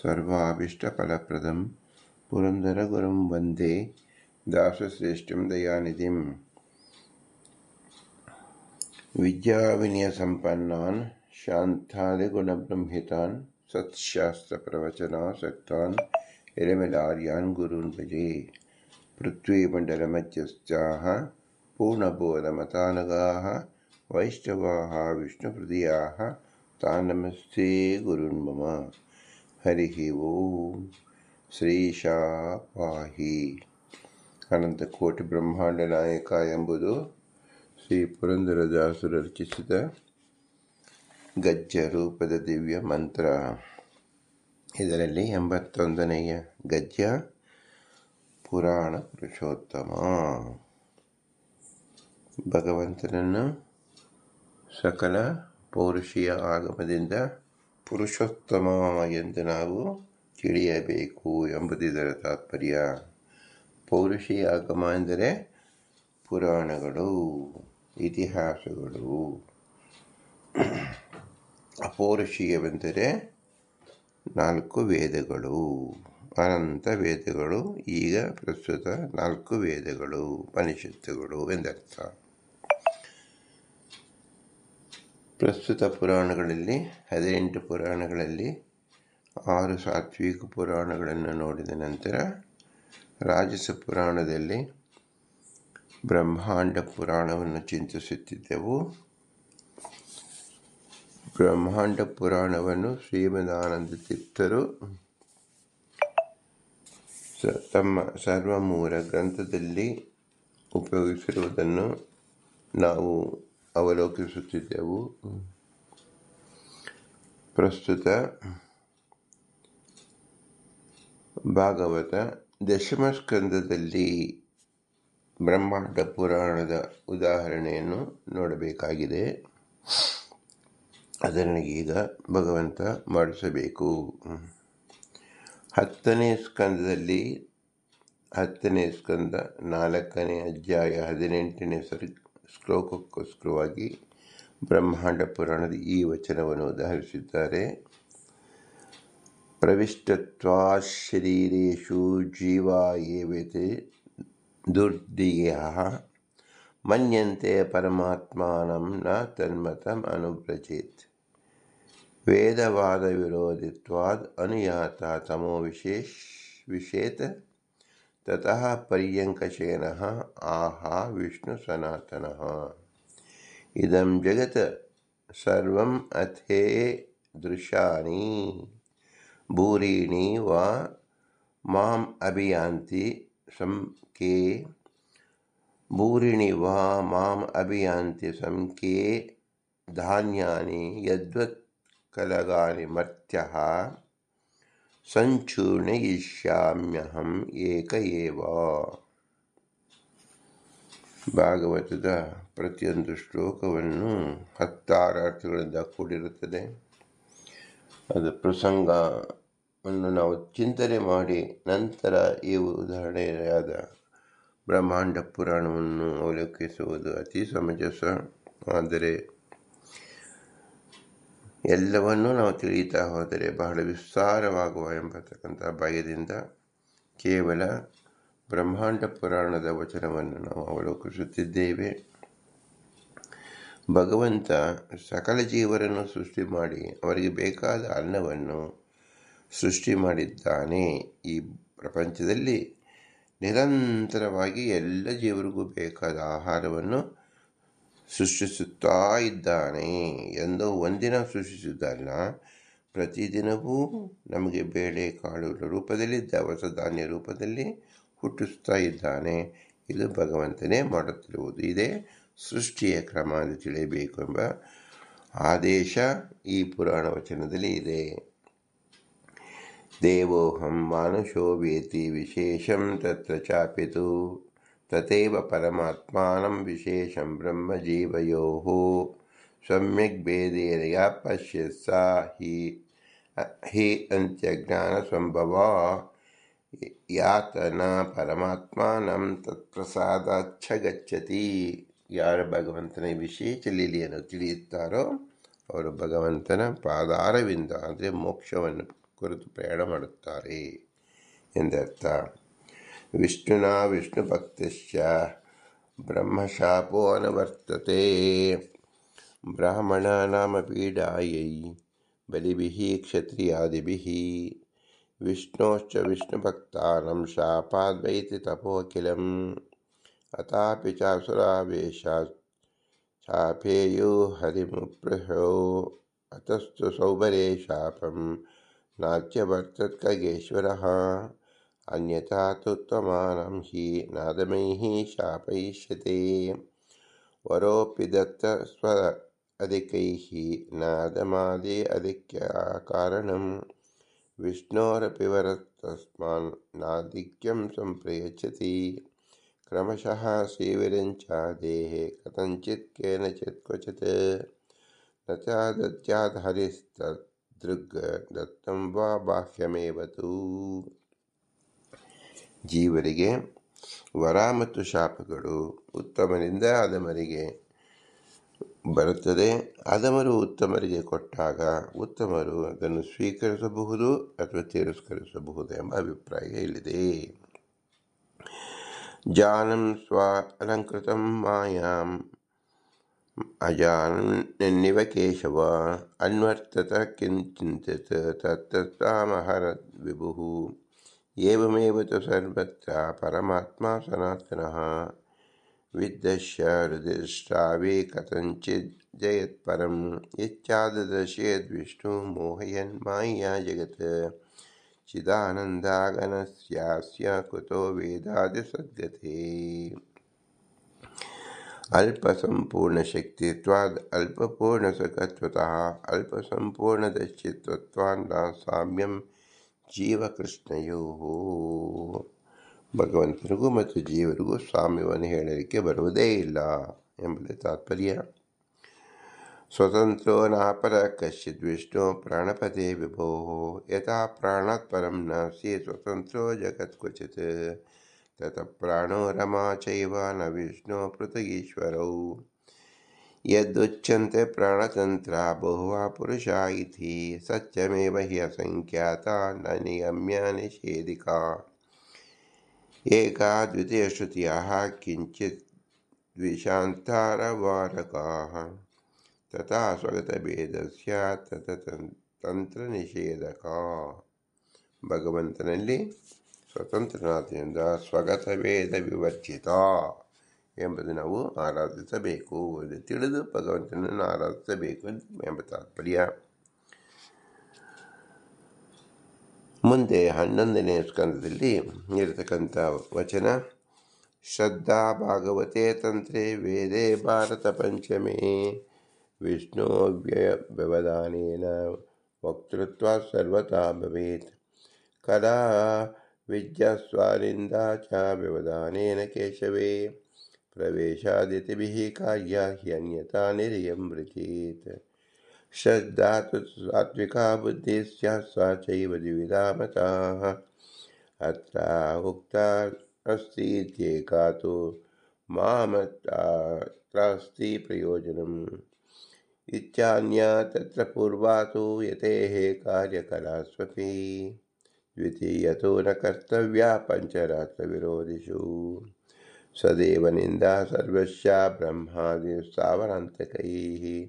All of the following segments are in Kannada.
सर्वाभीष्टफलप्रदं पुरन्दरगुरुं वन्दे दासश्रेष्ठं दयानिधिं। विद्याविनयसम्पन्नान् शान्तादिगुणबृंहितान् सत्शास्त्रप्रवचनासक्तान् इरमिलार्यान् गुरून् भजे। पृथ्वीमण्डलमध्यस्थाः पूर्णबोधमतानगाः वैष्णवाः विष्णुहृदयाः तान् नमस्ते गुरुन् मम ಹರಿಃ ಓಂ ಶ್ರೀಶಾ ಪಾಹಿ ಅನಂತಕೋಟಿ ಬ್ರಹ್ಮಾಂಡ ನಾಯಕ ಎಂಬುದು ಶ್ರೀ ಪುರಂದರದಾಸರು ರಚಿಸಿದ ಗಜ್ಜ ರೂಪದ ದಿವ್ಯ ಮಂತ್ರ. ಇದರಲ್ಲಿ ಎಂಬತ್ತೊಂದನೆಯ ಗಜ್ಜ ಪುರಾಣ ಪುರುಷೋತ್ತಮ. ಭಗವಂತನನ್ನು ಸಕಲ ಪೌರುಷಿಯ ಆಗಮದಿಂದ ಪುರುಷೋತ್ತಮ ಎಂದು ನಾವು ತಿಳಿಯಬೇಕು ಎಂಬುದಿದರ ತಾತ್ಪರ್ಯ. ಪೌರುಷಿ ಆಗಮ ಎಂದರೆ ಪುರಾಣಗಳು, ಇತಿಹಾಸಗಳು. ಅಪೌರುಷೀಯವೆಂದರೆ ನಾಲ್ಕು ವೇದಗಳು. ಅನಂತ ವೇದಗಳು, ಈಗ ಪ್ರಸ್ತುತ ನಾಲ್ಕು ವೇದಗಳು, ಉಪನಿಷತ್ತುಗಳು ಎಂದರ್ಥ. ಪ್ರಸ್ತುತ ಪುರಾಣಗಳಲ್ಲಿ, ಹದಿನೆಂಟು ಪುರಾಣಗಳಲ್ಲಿ, ಆರು ಸಾತ್ವಿಕ ಪುರಾಣಗಳನ್ನು ನೋಡಿದ ನಂತರ ರಾಜಸ ಪುರಾಣದಲ್ಲಿ ಬ್ರಹ್ಮಾಂಡ ಪುರಾಣವನ್ನು ಚಿಂತಿಸುತ್ತಿದ್ದೆವು. ಬ್ರಹ್ಮಾಂಡ ಪುರಾಣವನ್ನು ಶ್ರೀಮದಾನಂದ ತೀರ್ಥರು ತಮ್ಮ ಸರ್ವಮೂಲ ಗ್ರಂಥದಲ್ಲಿ ಉಪಯೋಗಿಸಿರುವುದನ್ನು ನಾವು ಅವಲೋಕಿಸುತ್ತಿದ್ದೆವು ಪ್ರಸ್ತುತ ಭಾಗವತ ದಶಮಸ್ಕಂದದಲ್ಲಿ ಬ್ರಹ್ಮಾಂಡ ಪುರಾಣದ ಉದಾಹರಣೆಯನ್ನು ನೋಡಬೇಕಾಗಿದೆ ಅದರನಿಗೀಗ ಭಗವಂತ ಮಾಡಿಸಬೇಕು ಹತ್ತನೇ ಸ್ಕಂದದಲ್ಲಿ ಹತ್ತನೇ ಸ್ಕಂದ ನಾಲ್ಕನೇ ಅಧ್ಯಾಯ ಹದಿನೆಂಟನೇ ಸರಿ ಶ್ಲೋಕಕ್ಕೋಸ್ಕರವಾಗಿ ಬ್ರಹ್ಮಾಂಡ ಪುರಾಣದ ಈ ವಚನವನ್ನು ಉದಾಹರಿಸಿದ್ದಾರೆ. ಪ್ರವಿಷ್ಟತ್ವಾ ಶರೀರೇಶು ಜೀವ ಏವೇತೆ ದುರ್ದಿಯ ಮನ್ಯಂತೆ ಪರಮಾತ್ಮಾನಂ ನ ತನ್ಮತಂ ಅನುಪ್ರಚೇತ್ ವೇದವಾದ ವಿರೋಧಿತ್ವಾದ್ ಅನುಯಾತ ತಮೋ ವಿಶೇಷ ವಿಷೇತ ततः पर्यङ्कशेनः आहा विष्णुसनातनः। इदं जगत् सर्वम् अथे दृशानि भूरीणि वा माम् अभियान्ति संके भूरिणि वा माम् अभियान्ति संके धान्यानि यद्वत् कलगानि मर्त्यः। ಸಂಚೂರ್ಣಯಿಷ್ಯಾಮ್ಯಹಂ ಏಕ ಏವ ಭಾಗವತದ ಪ್ರತಿಯೊಂದು ಶ್ಲೋಕವನ್ನು ಹತ್ತಾರು ಅರ್ಥಗಳಿಂದ ಕೂಡಿರುತ್ತದೆ. ಅದು ಪ್ರಸಂಗವನ್ನು ನಾವು ಚಿಂತನೆ ಮಾಡಿ ನಂತರ ಈ ಉದಾಹರಣೆಯಾದ ಬ್ರಹ್ಮಾಂಡ ಪುರಾಣವನ್ನು ಅವಲೋಕಿಸುವುದು ಅತಿ ಸಮಂಜಸ ಆದರೆ ಎಲ್ಲವನ್ನೂ ನಾವು ತಿಳಿಯುತ್ತಾ ಹೋದರೆ ಬಹಳ ವಿಸ್ತಾರವಾಗುವ ಎಂಬತಕ್ಕಂಥ ಭಯದಿಂದ ಕೇವಲ ಬ್ರಹ್ಮಾಂಡ ಪುರಾಣದ ವಚನವನ್ನು ನಾವು ಅವಲೋಕಿಸುತ್ತಿದ್ದೇವೆ. ಭಗವಂತ ಸಕಲ ಜೀವರನ್ನು ಸೃಷ್ಟಿ ಮಾಡಿ ಅವರಿಗೆ ಬೇಕಾದ ಅನ್ನವನ್ನು ಸೃಷ್ಟಿ ಮಾಡಿದ್ದಾನೆ. ಈ ಪ್ರಪಂಚದಲ್ಲಿ ನಿರಂತರವಾಗಿ ಎಲ್ಲ ಜೀವರಿಗೂ ಬೇಕಾದ ಆಹಾರವನ್ನು ಸೃಷ್ಟಿಸುತ್ತಾ ಇದ್ದಾನೆ ಎಂದು ಒಂದಿನ ಸೃಷ್ಟಿಸಿದ್ದಲ್ಲ ಪ್ರತಿದಿನವೂ ನಮಗೆ ಬೇಳೆ ಕಾಳುಗಳ ರೂಪದಲ್ಲಿ, ದವಸ ಧಾನ್ಯ ರೂಪದಲ್ಲಿ ಹುಟ್ಟಿಸ್ತಾ ಇದ್ದಾನೆ ಇದು ಭಗವಂತನೇ ಮಾಡುತ್ತಿರುವುದು. ಇದೇ ಸೃಷ್ಟಿಯ ಕ್ರಮ ಎಂದು ತಿಳಿಯಬೇಕು ಎಂಬ ಆದೇಶ ಈ ಪುರಾಣ ವಚನದಲ್ಲಿ ಇದೆ. ದೇವೋಹಂ ಮಾನುಷೋ ವೇತಿ ವಿಶೇಷಂ ತತ್ರ ಚಾಪಿತು तथैव परमात्मानं विशेषं ब्रह्मजीवयोः सम्यग् भेदेन पश्यत् सा हि हि अन्त्यज्ञानसम्भवा ಯಾತನ ಪರಮಾತ್ಮಾನಂ ತತ್ಪ್ರಸಾದಾಚ್ಛ ಗಚ್ಚತಿ ಯಾರು ಭಗವಂತನ ವಿಶೇಷ ಲೀಲೆಯನ್ನು ತಿಳಿಯುತ್ತಾರೋ ಅವರು ಭಗವಂತನ ಪಾದಾರವಿಂದ ಅಂದರೆ ಮೋಕ್ಷವನ್ನು ಕುರಿತು ಪ್ರಯಾಣ ಮಾಡುತ್ತಾರೆ ಎಂದರ್ಥ विष्णुना विष्णुभक्तिश्च ब्रह्मशापो अनवर्तते। ब्राह्मणानामपीडायै बलिभिः क्षत्रियादिभिः विष्णोश्च विष्णुभक्तानां शापाद्वैति तपो किलम् अतापि चासुरावेशापेयो हरिमुप्रहो। अतस्तु सौभरे शापं नाच्यवर्तत्कगेश्वरः अन्यथा तो त्वमानं हि नादमैः शापयिष्यते। वरोऽपि दत्तस्व अधिकैः नादमादे अधिक्या कारणं विष्णोरपि वरस्तस्मान्नाधिक्यं सम्प्रयच्छति। क्रमशः श्रीविरञ्चादेः कथञ्चित् केनचित् क्वचित्। न चादत्याधारिस्तदृग् दत्तं वा बाह्यमेव तु। ಜೀವರಿಗೆ ವರ ಮತ್ತು ಶಾಪಗಳು ಉತ್ತಮನಿಂದ ಅಧಮರಿಗೆ ಬರುತ್ತದೆ. ಅಧಮರು ಉತ್ತಮರಿಗೆ ಕೊಟ್ಟಾಗ ಉತ್ತಮರು ಅದನ್ನು ಸ್ವೀಕರಿಸಬಹುದು ಅಥವಾ ತಿರಸ್ಕರಿಸಬಹುದು ಎಂಬ ಅಭಿಪ್ರಾಯ ಇಲ್ಲಿದೆ. ಜಾನಂ ಸ್ವ ಅಲಂಕೃತ ಮಾಯಾಂ ಅಜಾನನ್ನಿವ ಕೇಶವ ಅನ್ವರ್ತತ ಕಿಂಚಿತ್ ತತ್ತಸ್ತಾಮಹರದ್ ವಿಭುಃ एवमेव तु सर्वत्र परमात्मा सनातनः। विद्दश्य हृदिष्टावे कथञ्चित् जयत्परं यच्चाददर्शयद्विष्णु माया जगत्। चिदानन्दागनस्यास्य कुतो वेदादिसद्गते अल्पसम्पूर्णशक्तित्वाद् अल्पपूर्णसुखत्वतः अल्पसम्पूर्णदश्चित्वत्वान् न साम्यं ಜೀವಕೃಷ್ಣಯೋಃ. ಭಗವಂತನಿಗೂ ಮತ್ತು ಜೀವರಿಗೂ ಸಾಮ್ಯವನ್ನು ಹೇಳಲಿಕ್ಕೆ ಬರುವುದೇ ಇಲ್ಲ ಎಂಬುದೇ ತಾತ್ಪರ್ಯ. ಸ್ವತಂತ್ರೋ ನಾಪರ ಕಶ್ಚಿತ್ ವಿಷ್ಣು ಪ್ರಾಣಪತೆ ವಿಭೋ. ಯಥಾ ಪ್ರಾಣಾತ್ ಪರಂ ನಾಸ್ತಿ ಸ್ವತಂತ್ರೋ ಜಗತ್ ಕ್ವಚಿತ್. ತತ ಪ್ರಾಣೋ ರಮಾ ಚೈವ ನ ವಿಷ್ಣು ಪೃಥಗೀಶ್ವರೌ. यदुच्यन्ते प्राणतन्त्रा बहुवा पुरुषा इति सत्यमेव हि असङ्ख्याता न नियम्य निषेधिका एका द्वितीयश्रुत्याः किञ्चित् द्विषान्तारवारकाः तथा ಸ್ವಗತಭೇದಸ್ಯ ತತ ತಂತ್ರ ನಿಷೇಧಕ ಭಗವಂತನಲ್ಲಿ ಸ್ವತಂತ್ರನಾಥದಿಂದ ಸ್ವಗತ ಭೇದ ವಿವರ್ಜಿತ ಎಂಬುದು ನಾವು ಆರಾಧಿಸಬೇಕು. ಎಂದು ತಿಳಿದು ಭಗವಂತನನ್ನು ಆರಾಧಿಸಬೇಕು ಎಂಬ ತಾತ್ಪರ್ಯ. ಮುಂದೆ ಹನ್ನೊಂದನೇ ಸ್ಕಂದದಲ್ಲಿ ಇರತಕ್ಕಂಥ ವಚನ, ಶ್ರದ್ಧಾ ಭಾಗವತೆ ತಂತ್ರೆ ವೇದೇ ಭಾರತ ಪಂಚಮೇ. ವಿಷ್ಣು ವ್ಯವಧಾನೇನ ವಕ್ತೃತ್ವ ಸರ್ವತಾ ಭವೇತ್. ಕಲಾ ವಿದ್ಯಾಸ್ವಾನಿಂದ ಚ ವ್ಯವಧಾನೇನ ಕೇಶವೇ. प्रवेशादितिभिः कार्या ह्यन्यता निर्यं वृचेत् श्रद्धा तु सात्विका बुद्धिः स्यात् सा चैव द्विविधा मताः। अत्र उक्ता अस्ति इत्येका तु मामत्रास्ति प्रयोजनम्। इत्यान्या तत्र पूर्वा तु यतेः कार्यकलास्वपि द्वितीयतो न कर्तव्या पञ्चरात्रविरोधिषु। सदैव निन्दा सर्वस्या ब्रह्मादिस्तावरान्तकैः।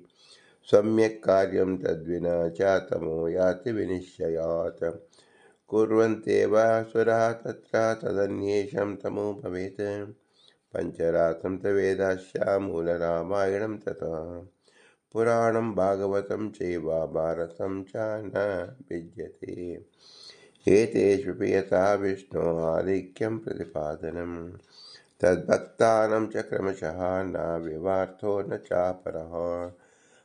सम्यक् कार्यं तद्विना च तमो याति विनिश्चयात्। कुर्वन्त्येव सुराः तत्र तदन्येषं तमो भवेत्। पञ्चरात्रं च वेदास्या मूलरामायणं तथा। पुराणं भागवतं चैव भारतं च न विद्यते। एतेष्वपि यथा विष्णो आधिक्यं प्रतिपादनम् तद्भक्तानां च क्रमशः न व्यवार्थो न चापरः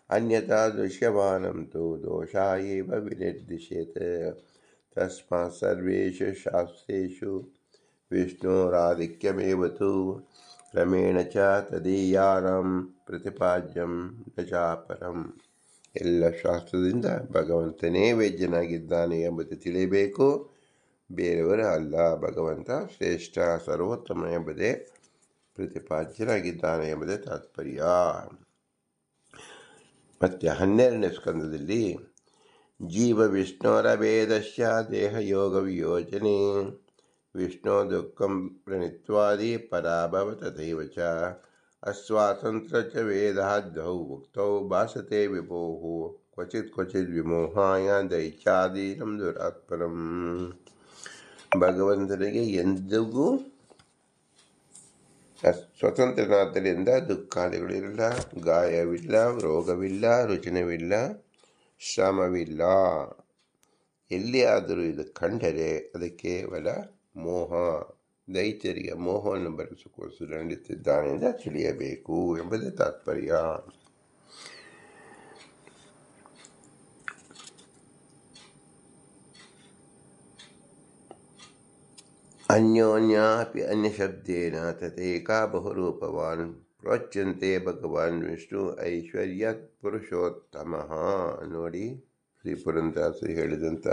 अन्यथा दृश्यमानं तु दोषा एव विनिर्दिश्येत् तस्मात् सर्वेषु शास्त्रेषु विष्णोराधिक्यमेव तु ಕ್ರಮೇಣ ಚ ತದೀಯಾರಂ ಪ್ರತಿಪಾದ್ಯಂ ನ ಚಾಪರಂ ಎಲ್ಲ ಶಾಸ್ತ್ರದಿಂದ ಭಗವಂತನೇ ವೇದ್ಯನಾಗಿದ್ದಾನೆ ಎಂಬುದು ತಿಳಿಯಬೇಕು ಬೇರೆಯವರ ಅಲ್ಲ ಭಗವಂತ ಶ್ರೇಷ್ಠ ಸರ್ವೋತ್ತಮ ಎಂಬುದೇ ಪ್ರತಿಪಾದ್ಯನಾಗಿದ್ದಾನೆ ಎಂಬುದೇ ತಾತ್ಪರ್ಯ ಮತ್ತು ಹನ್ನೆರಡನೇ ಸ್ಕಂದದಲ್ಲಿ ಜೀವ ವಿಷ್ಣುರ ವೇದಸ್ಯ ದೇಹಯೋಗ ವಿಯೋಜನೆ ವಿಷ್ಣು ದುಃಖಂ ಪ್ರಣೀತ್ವಾದಿ ಪರಾಭವ ತಥೈವ ಚ अस्वातन्त्र च वेदाद्यौ उक्तौ भासते विभोः क्वचित् क्वचित् ವಿಮೋಹಾಯ ದೈತ್ಯಾದೀನಂ ದುರಾತ್ಮನಂ ಭಗವಂತನಿಗೆ ಎಂದಿಗೂ ಸ್ವತಂತ್ರನಾದ್ದರಿಂದ ದುಃಖಾದಿಗಳಿಲ್ಲ, ಗಾಯವಿಲ್ಲ, ರೋಗವಿಲ್ಲ ರುಚಿನವಿಲ್ಲ ಶ್ರಮವಿಲ್ಲ. ಎಲ್ಲಿಯಾದರೂ ಇದು ಕಂಡರೆ ಅದು ಕೇವಲ ಮೋಹ. ದೈತ್ಯರಿಗೆ ಮೋಹವನ್ನು ಬರೆಸಿಕೋಸ್ಕರ ನಡೆಯುತ್ತಿದ್ದಾನೆ ಎಂದು ತಿಳಿಯಬೇಕು ಎಂಬುದೇ ತಾತ್ಪರ್ಯ. अन्योन्यापि अन्यशब्देन तथैका बहुरूपवान् ಪ್ರೋಚ್ಯಂತೆ ಭಗವಾನ್ ವಿಷ್ಣು ಐಶ್ವರ್ಯ ಪುರುಷೋತ್ತಮ ನೋಡಿ ಶ್ರೀ ಪುರಂದಾಸರು ಹೇಳಿದಂಥ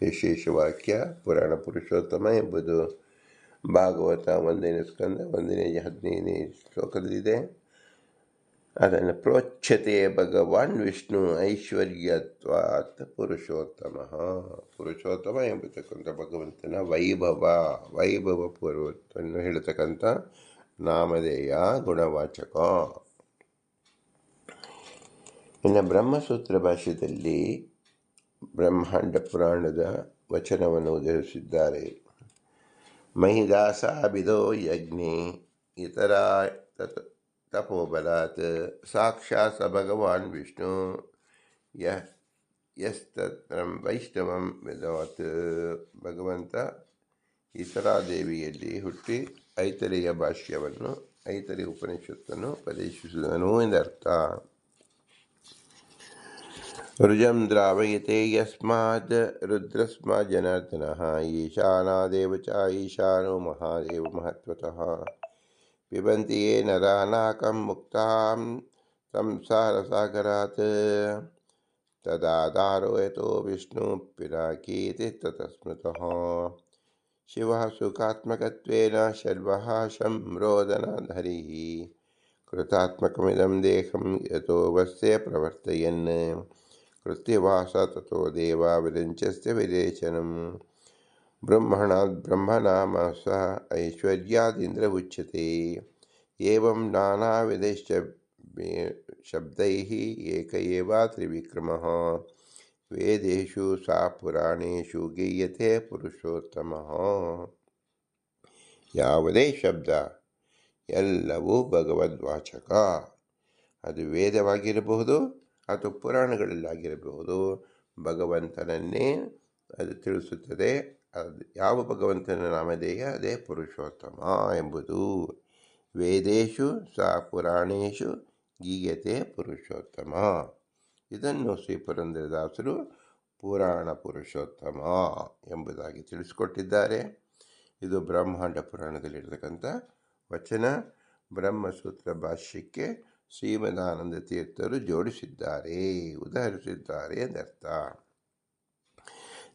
ವಿಶೇಷ ವಾಕ್ಯ ಪುರಾಣ ಪುರುಷೋತ್ತಮ ಎಂಬುದು ಭಾಗವತ ಒಂದನೇ ಸ್ಕಂದ ಒಂದನೇ ಹದಿನೈದನೇ ಶ್ಲೋಕದಲ್ಲಿದೆ ಅದನ್ನು ಪ್ರೋಚ್ಯತೆ ಭಗವಾನ್ ವಿಷ್ಣು ಐಶ್ವರ್ಯತ್ವಾತ್ ಪುರುಷೋತ್ತಮ. ಪುರುಷೋತ್ತಮ ಎಂಬತಕ್ಕಂಥ ಭಗವಂತನ ವೈಭವ ವೈಭವ ಪೂರ್ವವನ್ನು ಹೇಳತಕ್ಕಂಥ ನಾಮಧೇಯ ಗುಣವಾಚಕ. ಇನ್ನು ಬ್ರಹ್ಮಸೂತ್ರ ಭಾಷೆಯಲ್ಲಿ ಬ್ರಹ್ಮಾಂಡ ಪುರಾಣದ ವಚನವನ್ನು ಉದರಿಸಿದ್ದಾರೆ ಮಹಿದಾಸಾಬಿದೋ ಯಜ್ಞೆ ಇತರ ತತ್ ತಪೋಬಲಾತ್ ಸಾಕ್ಷಾತ್ ಸ ಭಗವಾನ್ ವಿಷ್ಣು ಯ ಯಸ್ತತ್ರ ವೈಷ್ಣವಂ ವಿಧವತ್ ಭಗವಂತ ದೇವಿಯಲ್ಲಿ ಹುಟ್ಟಿ ಐತರೆಯ ಭಾಷ್ಯವನ್ನು ಐತರೆಯ ಉಪನಿಷತ್ತನ್ನು ಉಪದೇಶಿಸಿದನು ಎಂದರ್ಥ ರುಜಂ ದ್ರಾವಯತೆ ಯಸ್ಮಾತ್ ರುದ್ರಸ್ಮ ಜನಾರ್ದನಃ ಈಶಾನಾದೇವ ಚ ಈಶಾನೋ ಮಹಾದೇವ ಮಹತ್ವತಃ पिबन्ति ये नरानाकं मुक्तां संसारसागरात्। तदाधारो यतो विष्णुपिनाकीति ततस्मृतः। शिवः सुखात्मकत्वेन शर्वः संरोदनधरिः। कृतात्मकमिदं देहं यतो वस्य प्रवर्तयन्। कृत्यवास ततो देवा विरिञ्चस्य विरेचनम्। ब्रह्मणात् ब्रह्मनाम स ऐश्वर्यादिन्द्र उच्यते एवं नानाविधैश्च शब्दैः एक एव त्रिविक्रमः ವೇದೇಶು ಸಾ ಪುರಾಣೇಶು ಗೀಯತೆ ಪುರುಷೋತ್ತಮ ಯಾವುದೇ ಶಬ್ದ ಎಲ್ಲವೂ ಭಗವದ್ವಾಚಕ ಅದು ವೇದವಾಗಿರಬಹುದು ಅಥವಾ ಪುರಾಣಗಳಲ್ಲಾಗಿರಬಹುದು ಭಗವಂತನನ್ನೇ ಅದು ತಿಳಿಸುತ್ತದೆ ಅದು ಯಾವ ಭಗವಂತನ ನಾಮಧೇಯ? ಅದೇ ಪುರುಷೋತ್ತಮ ಎಂಬುದು ವೇದೇಶು ಸಾ ಪುರಾಣೇಶು ಗೀಯತೆ ಪುರುಷೋತ್ತಮ. ಇದನ್ನು ಶ್ರೀ ಪುರಂದ್ರದಾಸರು ಪುರಾಣ ಪುರುಷೋತ್ತಮ ಎಂಬುದಾಗಿ ತಿಳಿಸಿಕೊಟ್ಟಿದ್ದಾರೆ. ಇದು ಬ್ರಹ್ಮಾಂಡ ಪುರಾಣದಲ್ಲಿರತಕ್ಕಂಥ ವಚನ. ಬ್ರಹ್ಮಸೂತ್ರ ಭಾಷ್ಯಕ್ಕೆ ಶ್ರೀಮದಾನಂದ ತೀರ್ಥರು ಜೋಡಿಸಿದ್ದಾರೆ, ಉದಾಹರಿಸಿದ್ದಾರೆ ಎಂದರ್ಥ.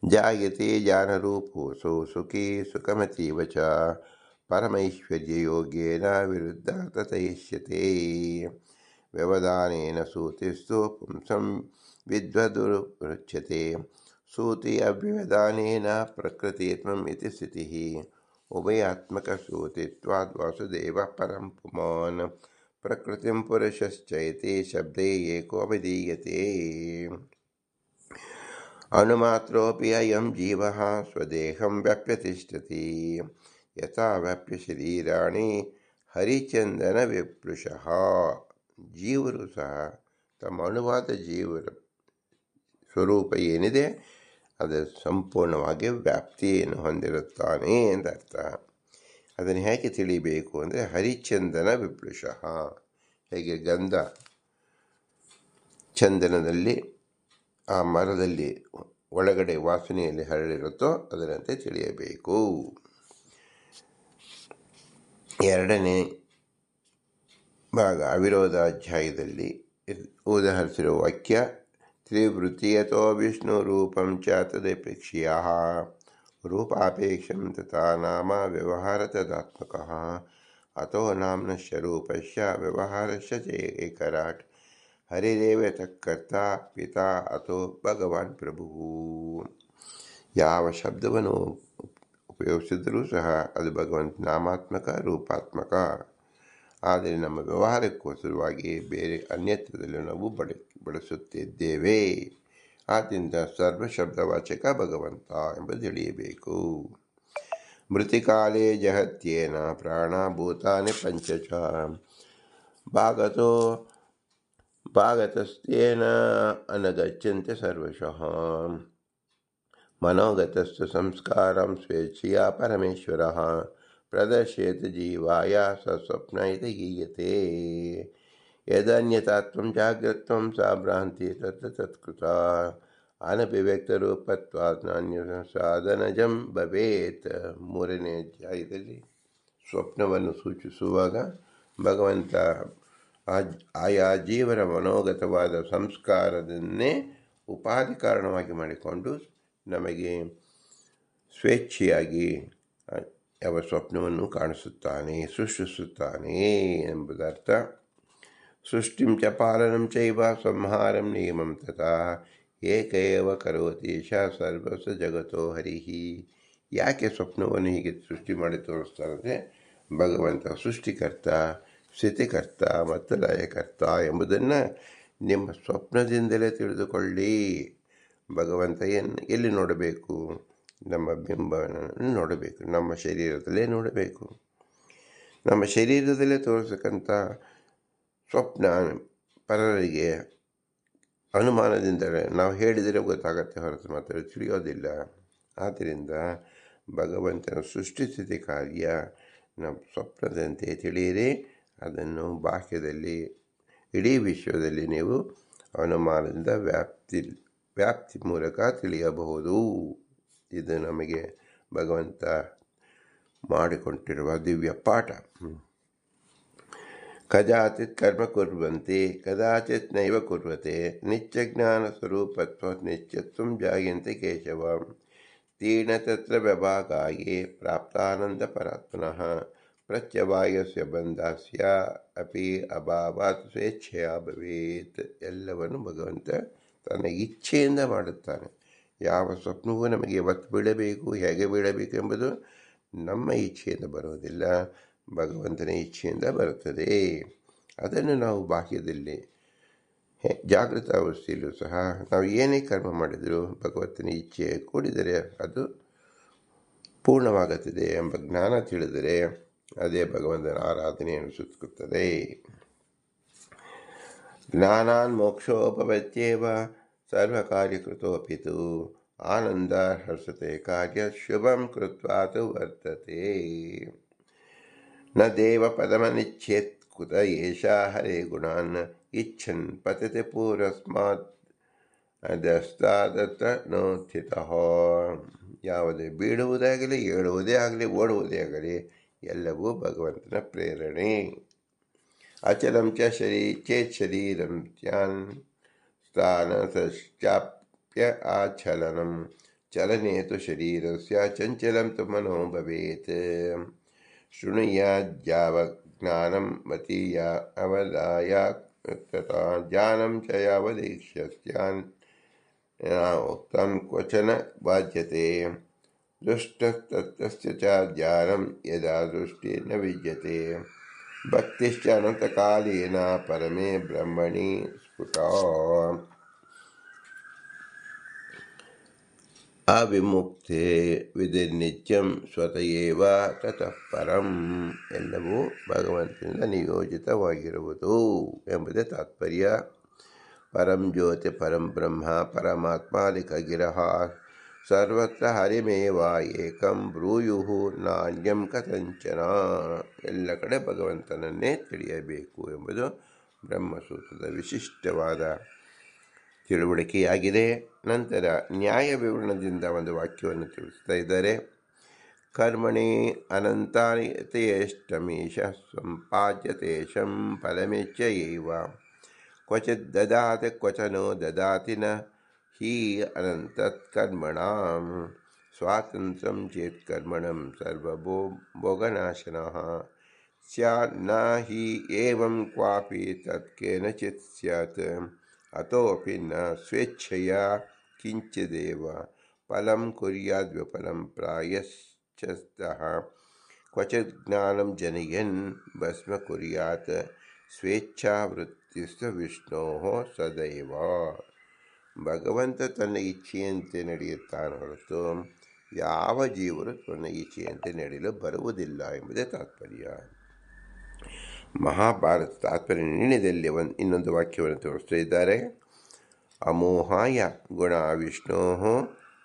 जायते ज्ञानरूपोऽसौ सुखी सुखमतीव च। परमैश्वर्ययोगेन विरुद्धस्तथयिष्यते व्यवधानेन सूतिस्तु पुंसं विद्वदुरुच्यते। सूति अव्यवधानेन प्रकृतित्वम् इति स्थितिः। उभयात्मकसूतित्वाद् वासुदेवः परं पुमान्। प्रकृतिं पुरुषश्चैते शब्दे एकोऽभिधीयते अनुमात्रोऽपि अयं जीवः स्वदेहं व्याप्यतिष्ठति यथा व्याप्यशरीराणि हरिचन्दनविप्लुषः ಜೀವರು ಸಹ ತಮ್ಮ ಅಣುವಾದ ಜೀವರ ಸ್ವರೂಪ ಏನಿದೆ ಅದು ಸಂಪೂರ್ಣವಾಗಿ ವ್ಯಾಪ್ತಿಯನ್ನು ಹೊಂದಿರುತ್ತಾನೆ ಅಂತ ಅರ್ಥ ಅದನ್ನು ಹೇಗೆ ತಿಳಿಬೇಕು ಅಂದರೆ ಹರಿಚಂದನ ವಿಪ್ಲುಷಃ ಹೇಗೆ ಗಂಧ ಚಂದನದಲ್ಲಿ ಆ ಮರದಲ್ಲಿ ಒಳಗಡೆ ವಾಸನೆಯಲ್ಲಿ ಹರಡಿರುತ್ತೋ ಅದರಂತೆ ತಿಳಿಯಬೇಕು. ಎರಡನೇ ಭಾಗ ಅವಿರೋಧಾಧ್ಯಾಯದಲ್ಲಿ ಉದಾಹರಿಸಿರುವ ವಾಕ್ಯ ತ್ರಿವೃತ್ತಿಯತೋ ವಿಷ್ಣು ರೂಪಂ ಚ ತದಪೇಕ್ಷೀಯ ರೂಪಾಪೇಕ್ಷಂ ತಥಾ ನಾಮ ವ್ಯವಹಾರ ತದಾತ್ಮಕ ಅತೋ ನಾಮ್ನಶ್ಯ ರೂಪಶ್ಯ ವ್ಯವಹಾರಶ್ಯ ಚ ಏಕರಾಟ್ ಹರಿರೇವ ತಕ್ಕರ್ತ ಪಿತಾ ಅಥೋ ಭಗವಾನ್ ಪ್ರಭು ಯಾವ ಶಬ್ದವನ್ನು ಉಪಯೋಗಿಸಿದರೂ ಸಹ ಅದು ಭಗವಂತ ನಾಮಾತ್ಮಕ, ರೂಪಾತ್ಮಕ. ಆದರೆ ನಮ್ಮ ವ್ಯವಹಾರಕ್ಕೋಸ್ಕರವಾಗಿ ಬೇರೆ ಅನ್ಯತ್ರದಲ್ಲಿ ನಾವು ಬಳ, ಬಳಸುತ್ತಿದ್ದೇವೆ. ಆದ್ದರಿಂದ ಸರ್ವಶಬ್ದವಾಚಕ ಭಗವಂತ ಎಂಬುದು ತಿಳಿಯಬೇಕು. ಮೃತಿಕಾಲೇ ಜಹತ್ಯೇನ ಪ್ರಾಣಭೂತಾನಿ ಪಂಚಚ ಭಾಗತೋ ಭಾಗತಸ್ತೇನ ಅನಗಚ್ಚಂತೆ ಸರ್ವಶಃ मनोगतस्तु संस्कारं स्वेच्छया परमेश्वरः प्रदर्शयति जीवाय सस्वप्न इति गीयते यदन्यतात्वं जाग्रत्वं सा भ्रान्ति तत्र तत्कृता ಅನಭಿವ್ಯಕ್ತರೂಪತ್ವಾತ್ ನಾಣ್ಯ ಸಾಧನಜಂ ಭವೇತ್ ಮೂರನೇ ಅಧ್ಯಾಯದಲ್ಲಿ ಸ್ವಪ್ನವನ್ನು ಸೂಚಿಸುವಾಗ ಭಗವಂತ ಆಯಾ ಜೀವನ ಮನೋಗತವಾದ ಸಂಸ್ಕಾರದನ್ನೇ ಉಪಾಧಿ ಕಾರಣವಾಗಿ ಮಾಡಿಕೊಂಡು ನಮಗೆ ಸ್ವೇಚ್ಛೆಯಾಗಿ ಯಾವ ಸ್ವಪ್ನವನ್ನು ಕಾಣಿಸುತ್ತಾನೆ, ಸೃಷ್ಟಿಸುತ್ತಾನೆ ಎಂಬುದರ್ಥ. ಸೃಷ್ಟಿಂ ಚ ಚೈವ ಸಂಹಾರಂ ನಿಯಮಂ ತಥಾ ಏಕೈವ ಕರೋತಿ ಶ ಸರ್ವಸ ಜಗತೋ ಹರಿಹಿ ಯಾಕೆ ಸ್ವಪ್ನವನ್ನು ಹೀಗೆ ಸೃಷ್ಟಿ ಮಾಡಿ ತೋರಿಸ್ತಾರಂದರೆ ಭಗವಂತ ಸೃಷ್ಟಿಕರ್ತ ಸ್ಥಿತಿಕರ್ತ ಮತ್ತು ಲಯಕರ್ತ ಎಂಬುದನ್ನು ನಿಮ್ಮ ಸ್ವಪ್ನದಿಂದಲೇ ತಿಳಿದುಕೊಳ್ಳಿ. ಭಗವಂತ ಏನು ಎಲ್ಲಿ ನೋಡಬೇಕು? ನಮ್ಮ ಬಿಂಬವನ್ನು ನೋಡಬೇಕು, ನಮ್ಮ ಶರೀರದಲ್ಲೇ ನೋಡಬೇಕು. ನಮ್ಮ ಶರೀರದಲ್ಲೇ ತೋರಿಸಕ್ಕಂಥ ಸ್ವಪ್ನ ಪರರಿಗೆ ಅನುಮಾನದಿಂದ ನಾವು ಹೇಳಿದರೆ ಗೊತ್ತಾಗತ್ತೆ ಹೊರತು ಮಾತ್ರ ತಿಳಿಯೋದಿಲ್ಲ. ಆದ್ದರಿಂದ ಭಗವಂತನ ಸೃಷ್ಟಿಸ್ಥಿತಿ ಕಾರ್ಯ ನಮ್ಮ ಸ್ವಪ್ನದಂತೆ ತಿಳಿಯಿರಿ. ಅದನ್ನು ಬಾಹ್ಯದಲ್ಲಿ, ಇಡೀ ವಿಶ್ವದಲ್ಲಿ ನೀವು ಅನುಮಾನದಿಂದ ವ್ಯಾಪ್ತಿ ವ್ಯಾಪ್ತಿ ಮೂಲಕ ತಿಳಿಯಬಹುದು. ಇದು ನಮಗೆ ಭಗವಂತ ಮಾಡಿಕೊಂಡಿರುವ ದಿವ್ಯ ಪಾಠ. ಕದಾಚಿತ್ ಕರ್ಮ ಕುರ್ವಂತೆ, ಕದಾಚಿತ್ ನೈವ ಕುರ್ವತೆ ನಿತ್ಯಜ್ಞಾನಸ್ವರೂಪತ್ವ ನಿತ್ಯತ್ವಂ ಜಾಯಂತೆ ಕೇಶವ. ತೀರ್ಣ ತತ್ರ ಪ್ರಾಪ್ತಾನಂದ ಪರಾತ್ಮನಃ. ಪ್ರತ್ಯವಾಯಸ್ಯ ಬಂಧಾಸ್ಯ ಅಪಿ ಅಭಾವಾತ್ ಸ್ವೇಚ್ಛೆಯ ಭವೇತ್. ಎಲ್ಲವನ್ನು ಭಗವಂತ ತನ್ನ ಇಚ್ಛೆಯಿಂದ ಮಾಡುತ್ತಾನೆ. ಯಾವ ಸ್ವಪ್ನವೂ ನಮಗೆ ಯಾವತ್ತು ಬೀಳಬೇಕು, ಹೇಗೆ ಬೀಳಬೇಕು ಎಂಬುದು ನಮ್ಮ ಇಚ್ಛೆಯಿಂದ ಬರುವುದಿಲ್ಲ. ಭಗವಂತನ ಇಚ್ಛೆಯಿಂದ ಬರುತ್ತದೆ. ಅದನ್ನು ನಾವು ಬಾಹ್ಯದಲ್ಲಿ ಜಾಗೃತ ಅವಸ್ಥೆಯಲ್ಲೂ ಸಹ ನಾವು ಏನೇ ಕರ್ಮ ಮಾಡಿದರೂ ಭಗವಂತನ ಇಚ್ಛೆ ಕೂಡಿದರೆ ಅದು ಪೂರ್ಣವಾಗುತ್ತದೆ ಎಂಬ ಜ್ಞಾನ ತಿಳಿದರೆ ಅದೇ ಭಗವಂತನ ಆರಾಧನೆಯನ್ನು ಸುತ್ತುತ್ತದೆ ಜ್ಞಾನಾನ್ ಮೋಕ್ಷೋಪವತ್ಯೇವ ಸರ್ವ ಕಾರ್ಯಕೃತೋಪಿತು ಆನಂದ ಹರ್ಷತೆ ಕಾರ್ಯ ಶುಭಂ ಕೃತ್ವಾ ತು ವರ್ತತೆ. ನ ದೇವ ಪದಮನಿಚ್ಛೇತ್ ಕುತ ಏಷಾ ಹರೇ ಗುಣಾನ್ ಇಚ್ಛನ್ ಪತತೆ ಪೂರ್ವಸ್ಮಾತ್ ಅದಸ್ತಾದತ್ತ ನೋತ್ಥಿತ ಯಾವುದೇ ಬೀಳುವುದೇ ಆಗಲಿ ಏಳುವುದೇ ಆಗಲಿ, ಓಡುವುದೇ ಆಗಲಿ ಎಲ್ಲವೂ ಭಗವಂತನ ಪ್ರೇರಣೆ ಅಚಲಂ ಚ ಶರೀ ಚೇತ್ ಶರೀರಂ ತ್ಯಾನ್ ಸ್ಥಾನಶ್ಚಾಪ್ಯ ಆಚಲನಂ ಚಲನೆ ತು ಶರೀರಸ್ಯ ಚಂಚಲಂ ತು ಮನೋ ಭವೇತ್ शृणुयाद्यावज्ञानं मतीया अवदाया तथा ज्ञानं च यावदीक्ष्यस्यान् उक्तं क्वचन बाध्यते दृष्टस्तस्य च ज्ञानं यदा दृष्टि न विद्यते भक्तिश्च अनन्तकालेन परमे ब्रह्मणि स्फुटा ಅವಿಮುಕ್ತೆ ವಿಧಿರ್ನಿತ್ಯಂ ಸ್ವತಯೇವ ತತಃ ಪರಂ ಎಲ್ಲವೂ ಭಗವಂತನಿಂದ ನಿಯೋಜಿತವಾಗಿರುವುದು ಎಂಬುದೇ ತಾತ್ಪರ್ಯ ಪರಂ ಜ್ಯೋತಿ ಪರಂ ಬ್ರಹ್ಮ ಪರಮಾತ್ಮಾಲಿಕ ಗಿರಹ ಸರ್ವತ್ರ ಹರಿಮೇವ ಏಕಂ ಬ್ರೂಯು ನಾಣ್ಯಂ ಕಥಂಚನ. ಎಲ್ಲ ಕಡೆ ಭಗವಂತನನ್ನೇ ತಿಳಿಯಬೇಕು ಎಂಬುದು ಬ್ರಹ್ಮಸೂತ್ರದ ವಿಶಿಷ್ಟವಾದ ತಿಳುವಳಿಕೆಯಾಗಿದೆ. ನಂತರ ನ್ಯಾಯ ವಿವರಣದಿಂದ ಒಂದು ವಾಕ್ಯವನ್ನು ತಿಳಿಸ್ತಾ ಇದ್ದಾರೆ. ಕರ್ಮಣಿ ಅನಂತಾಯತೇಷ್ಟಮೀಶ ಸಂಪಾದ್ಯತೆ ಫಲಮೇಚ್ಛಯೈವ ಕ್ವಚಿತ್ ದದಾತಿ ಕ್ವಚನೋ ದದಾತಿನ ही अनंतत्कर्मणाम स्वातंत्र चेत कर्मण सर्वो भोगनाशना न ही एवं क्वापि तत्केनचित् स्यात्। अतोपि न स्वेच्छया किञ्चिदेव फलं कुर्याद्विफलं प्रायश्चस्तः क्वचित् ज्ञानं जनयन भस्म कुर्यात् स्वेच्छावृत्तिस्तु विष्णोः सदैव। ಭಗವಂತ ತನ್ನ ಇಚ್ಛೆಯಂತೆ ನಡೆಯುತ್ತಾನೆ ಹೊರತು ಯಾವ ಜೀವರು ತನ್ನ ಇಚ್ಛೆಯಂತೆ ನಡೆಯಲು ಬರುವುದಿಲ್ಲ ಎಂಬುದೇ ತಾತ್ಪರ್ಯ. ಮಹಾಭಾರತ ತಾತ್ಪರ್ಯ ನಿರ್ಣಯದಲ್ಲಿ ಒಂದು ಇನ್ನೊಂದು ವಾಕ್ಯವನ್ನು ತೋರಿಸ್ತಾ ಇದ್ದಾರೆ. ಅಮೋಹಾಯ ಗುಣ ವಿಷ್ಣೋ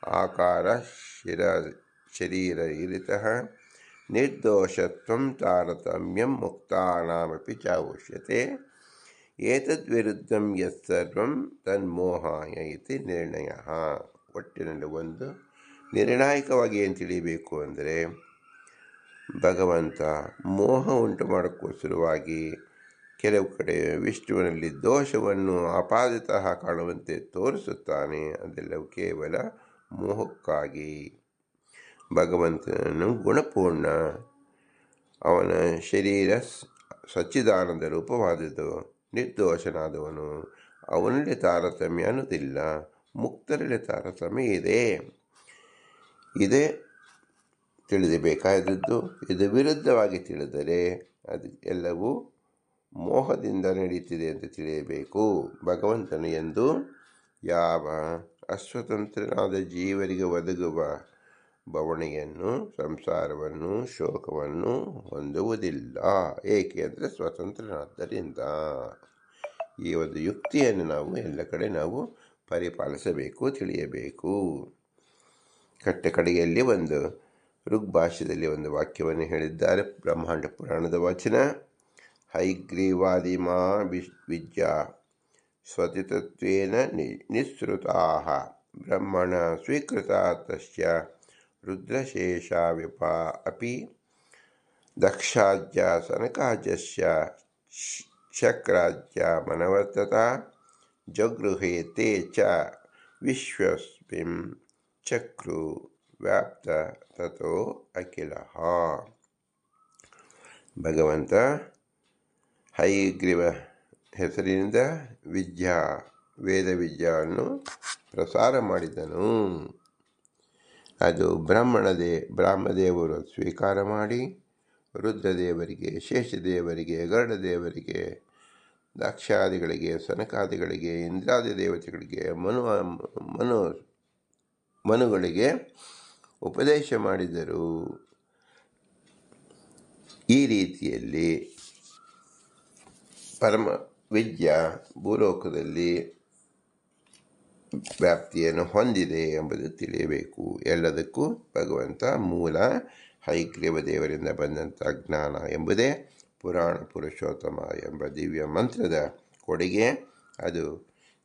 ಆಕಾರ ಶಿರ ಶರೀರ ಇರಿತ ನಿರ್ದೋಷತ್ವ ತಾರತಮ್ಯಂ ಮುಕ್ತಾನಾಮಪಿ ಚಾವುಷ್ಯತೆ ಏತದ್ವಿರುದ್ಧಂ ಯತ್ಸರ್ವಂ ತನ್ಮೋಹಾಯ ಇತಿ ನಿರ್ಣಯ. ಒಟ್ಟಿನಲ್ಲಿ ಒಂದು ನಿರ್ಣಾಯಕವಾಗಿ ಏನು ತಿಳಿಯಬೇಕು ಅಂದರೆ, ಭಗವಂತ ಮೋಹ ಉಂಟು ಮಾಡೋಕ್ಕೋಸ್ಕರವಾಗಿ ಕೆಲವು ಕಡೆ ವಿಷ್ಣುವಿನಲ್ಲಿ ದೋಷವನ್ನು ಆಪಾದಿತಃ ಕಾಣುವಂತೆ ತೋರಿಸುತ್ತಾನೆ. ಅದೆಲ್ಲವೂ ಕೇವಲ ಮೋಹಕ್ಕಾಗಿ. ಭಗವಂತನನ್ನು ಗುಣಪೂರ್ಣ, ಅವನ ಶರೀರ ಸಚ್ಚಿದಾನಂದ ರೂಪವಾದುದು ನಿರ್ದೋಷನಾದವನು. ಅವನಲ್ಲಿ ತಾರತಮ್ಯ ಅನ್ನೋದಿಲ್ಲ. ಮುಕ್ತರಲ್ಲಿ ತಾರತಮ್ಯ ಇದೆ. ಇದೇ ತಿಳಿದಬೇಕಾದದ್ದು ಇದು ವಿರುದ್ಧವಾಗಿ ತಿಳಿದರೆ ಅದು ಎಲ್ಲವೂ ಮೋಹದಿಂದ ನಡೆಯುತ್ತಿದೆ ಅಂತ ತಿಳಿಯಬೇಕು. ಭಗವಂತನು ಎಂದು ಯಾವ ಅಸ್ವತಂತ್ರನಾದ ಜೀವರಿಗೆ ಒದಗುವ ಬವಣೆಯನ್ನು, ಸಂಸಾರವನ್ನು, ಶೋಕವನ್ನು ಹೊಂದುವುದಿಲ್ಲ. ಏಕೆ ಅಂದರೆ ಸ್ವತಂತ್ರನಾದ್ದರಿಂದ. ಈ ಒಂದು ಯುಕ್ತಿಯನ್ನು ನಾವು ಎಲ್ಲ ಕಡೆ ನಾವು ಪರಿಪಾಲಿಸಬೇಕು, ತಿಳಿಯಬೇಕು. ಕಟ್ಟ ಕಡೆಯಲ್ಲಿ ಒಂದು ಋಗ್ಭಾಷ್ಯದಲ್ಲಿ ಒಂದು ವಾಕ್ಯವನ್ನು ಹೇಳಿದ್ದಾರೆ. ಬ್ರಹ್ಮಾಂಡ ಪುರಾಣದ ವಚನ, ಹೈಗ್ರೀವಾದಿಮಾ ವಿದ್ಯಾ ಸ್ವತಿತತ್ವೇನ ನಿಸ್ಸೃತಾ ಬ್ರಹ್ಮಣ ಸ್ವೀಕೃತ ತಸ್ಯ ರುದ್ರಶೇಷಾವಿಪ ಅಪಿ ದಕ್ಷಾಜ್ಯ ಸನಕಾಜಸ್ಯ ಶಕ್ರಾಜ್ಯ ಮನವರ್ತತ ಜಗೃಹೆ ತೇ ಚ ವಿಶ್ವಸ್ಮಿಂ ಚಕ್ರು ವ್ಯಾಪ್ತ ತಥೋ ಅಖಿಲ. ಭಗವಂತ ಹೈಗ್ರೀವ ಹೆಸರಿನಿಂದ ವಿದ್ಯಾ ವೇದ ವಿದ್ಯಾವನ್ನು ಪ್ರಸಾರ ಮಾಡಿದನು. ಅದು ಬ್ರಾಹ್ಮಣದೇ, ಬ್ರಾಹ್ಮದೇವರು ಸ್ವೀಕಾರ ಮಾಡಿ, ರುದ್ರದೇವರಿಗೆ, ಶೇಷದೇವರಿಗೆ, ಗರುಡದೇವರಿಗೆ, ದಾಕ್ಷಾದಿಗಳಿಗೆ, ಸನಕಾದಿಗಳಿಗೆ ಇಂದ್ರಾದಿ ದೇವತೆಗಳಿಗೆ ಮನು ಮನು, ಮನುಗಳಿಗೆ ಉಪದೇಶ ಮಾಡಿದರು. ಈ ರೀತಿಯಲ್ಲಿ ಪರಮ ವಿದ್ಯಾ ಭೂಲೋಕದಲ್ಲಿ ವ್ಯಾಪ್ತಿಯನ್ನು ಹೊಂದಿದೆ ಎಂಬುದು ತಿಳಿಯಬೇಕು. ಎಲ್ಲದಕ್ಕೂ ಭಗವಂತ ಮೂಲ ಹೈಗ್ರೀವ ದೇವರಿಂದ ಬಂದಂಥ ಜ್ಞಾನ ಎಂಬುದೇ ಪುರಾಣ ಪುರುಷೋತ್ತಮ ಎಂಬ ದಿವ್ಯ ಮಂತ್ರದ ಕೊಡುಗೆ. ಅದು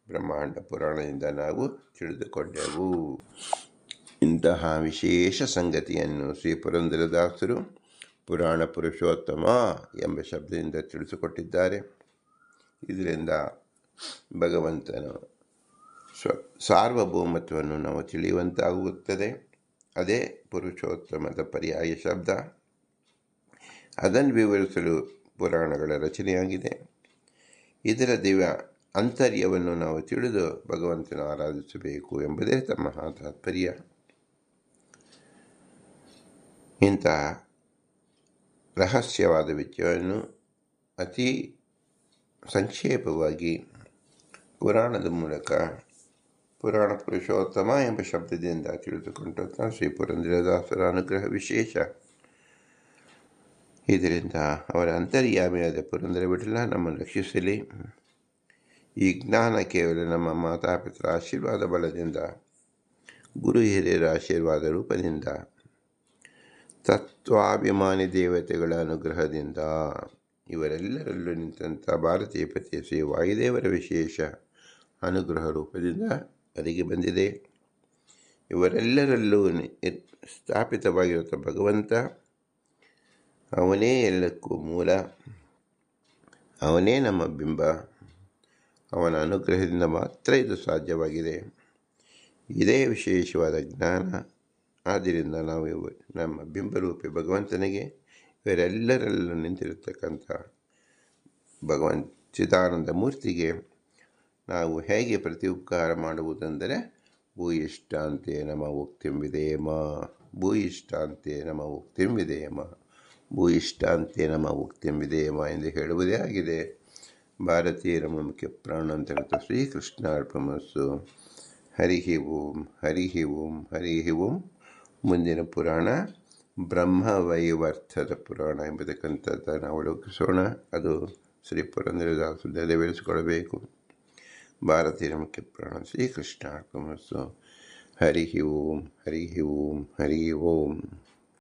ಬ್ರಹ್ಮಾಂಡ ಪುರಾಣದಿಂದ ನಾವು ತಿಳಿದುಕೊಂಡೆವು. ಇಂತಹ ವಿಶೇಷ ಸಂಗತಿಯನ್ನು ಶ್ರೀ ಪುರಂದರದಾಸರು ಪುರಾಣ ಪುರುಷೋತ್ತಮ ಎಂಬ ಶಬ್ದದಿಂದ ತಿಳಿಸಿಕೊಟ್ಟಿದ್ದಾರೆ. ಇದರಿಂದ ಭಗವಂತನ ಸ್ವ, ಸಾರ್ವಭೌಮತ್ವವನ್ನು ನಾವು ತಿಳಿಯುವಂತಾಗುತ್ತದೆ. ಅದೇ ಪುರುಷೋತ್ತಮದ ಪರ್ಯಾಯ ಶಬ್ದ. ಅದನ್ನು ವಿವರಿಸಲು ಪುರಾಣಗಳ ರಚನೆಯಾಗಿದೆ. ಇದರ ದಿವ್ಯ ಅಂತರ್ಯವನ್ನು ನಾವು ತಿಳಿದು ಭಗವಂತನ ಆರಾಧಿಸಬೇಕು ಎಂಬುದೇ ತಮ್ಮ ತಾತ್ಪರ್ಯ ಇಂತಹ ರಹಸ್ಯವಾದ ವಿಚಾರವನ್ನು ಅತಿ ಸಂಕ್ಷೇಪವಾಗಿ ಪುರಾಣದ ಮೂಲಕ ಪುರಾಣ ಪುರುಷೋತ್ತಮ ಎಂಬ ಶಬ್ದದಿಂದ ತಿಳಿದುಕೊಂಡಂಥ ಶ್ರೀ ಪುರಂದ್ರದಾಸರ ಅನುಗ್ರಹ ವಿಶೇಷ. ಇದರಿಂದ ಅವರ ಅಂತರ್ಯಾಮಿಯಾದ ಪುರಂದರ ಬಿಡಲ ನಮ್ಮನ್ನು ರಕ್ಷಿಸಲಿ. ಈ ಜ್ಞಾನ ಕೇವಲ ನಮ್ಮ ಮಾತಾಪಿತರ ಆಶೀರ್ವಾದ ಬಲದಿಂದ, ಗುರು ಹಿರಿಯರ ಆಶೀರ್ವಾದ ರೂಪದಿಂದ, ತತ್ವಾಭಿಮಾನಿ ದೇವತೆಗಳ ಅನುಗ್ರಹದಿಂದ ಇವರೆಲ್ಲರಲ್ಲೂ ನಿಂತಹ ಭಾರತೀಯ ಪತಿಯ ಶ್ರೀ ವಾಯುದೇವರ ವಿಶೇಷ ಅನುಗ್ರಹ ರೂಪದಿಂದ ಅಲ್ಲಿಗೆ ಬಂದಿದೆ. ಇವರೆಲ್ಲರಲ್ಲೂ ಸ್ಥಾಪಿತವಾಗಿರುತ್ತ ಭಗವಂತ, ಅವನೇ ಎಲ್ಲಕ್ಕೂ ಮೂಲ. ಅವನೇ ನಮ್ಮ ಬಿಂಬ. ಅವನ ಅನುಗ್ರಹದಿಂದ ಮಾತ್ರ ಇದು ಸಾಧ್ಯವಾಗಿದೆ. ಇದೇ ವಿಶೇಷವಾದ ಜ್ಞಾನ. ಆದ್ದರಿಂದ ನಾವು ನಮ್ಮ ಬಿಂಬರೂಪಿ ಭಗವಂತನಿಗೆ ಇವರೆಲ್ಲರಲ್ಲೂ ನಿಂತಿರತಕ್ಕಂಥ ಭಗವಂತ ಚಿದಾನಂದ ಮೂರ್ತಿಗೆ ನಾವು ಹೇಗೆ ಪ್ರತಿ ಉಪಕಾರ ಮಾಡುವುದೆಂದರೆ ಭೂಯಿಷ್ಟಾಂತೆ ನಮ ಉಕ್ತಿಂ ವಿಧೇಯಮ ಭೂಯಿಷ್ಟಾಂತೆ ನಮ ಉಕ್ತಿಂ ವಿಧೇಯಮ ಭೂಯಿಷ್ಟಾಂತೆ ನಮ ಉಕ್ತಿಂ ವಿಧೇಯಮ ಎಂದು ಹೇಳುವುದೇ ಆಗಿದೆ. ಭಾರತೀಯರ ಮುಖ್ಯ ಪ್ರಾಣ ಅಂತ ಹೇಳ್ತಾರೆ ಶ್ರೀಕೃಷ್ಣ ಅರ್ಪಮಸ್ಸು ಹರಿಹಿ ಓಂ ಹರಿಹಿ ಓಂ ಹರಿಹಿ ಓಂ. ಮುಂದಿನ ಪುರಾಣ, ಬ್ರಹ್ಮವೈವರ್ಥದ ಪುರಾಣ ಎಂಬತಕ್ಕಂಥದ್ದನ್ನು ಅವಲೋಕಿಸೋಣ. ಅದು ಶ್ರೀ ಪುರಂದ್ರದಾಸ ನೆರವೇರಿಸಿಕೊಳ್ಳಬೇಕು ಭಾರತೀಯ ಮುಖ್ಯ ಪ್ರಾಣ ಶ್ರೀಕೃಷ್ಣ ಅರ್ಪಮಸ್ಸು ಹರಿ ಓಂ ಹರಿ ಓಂ ಹರಿ ಓಂ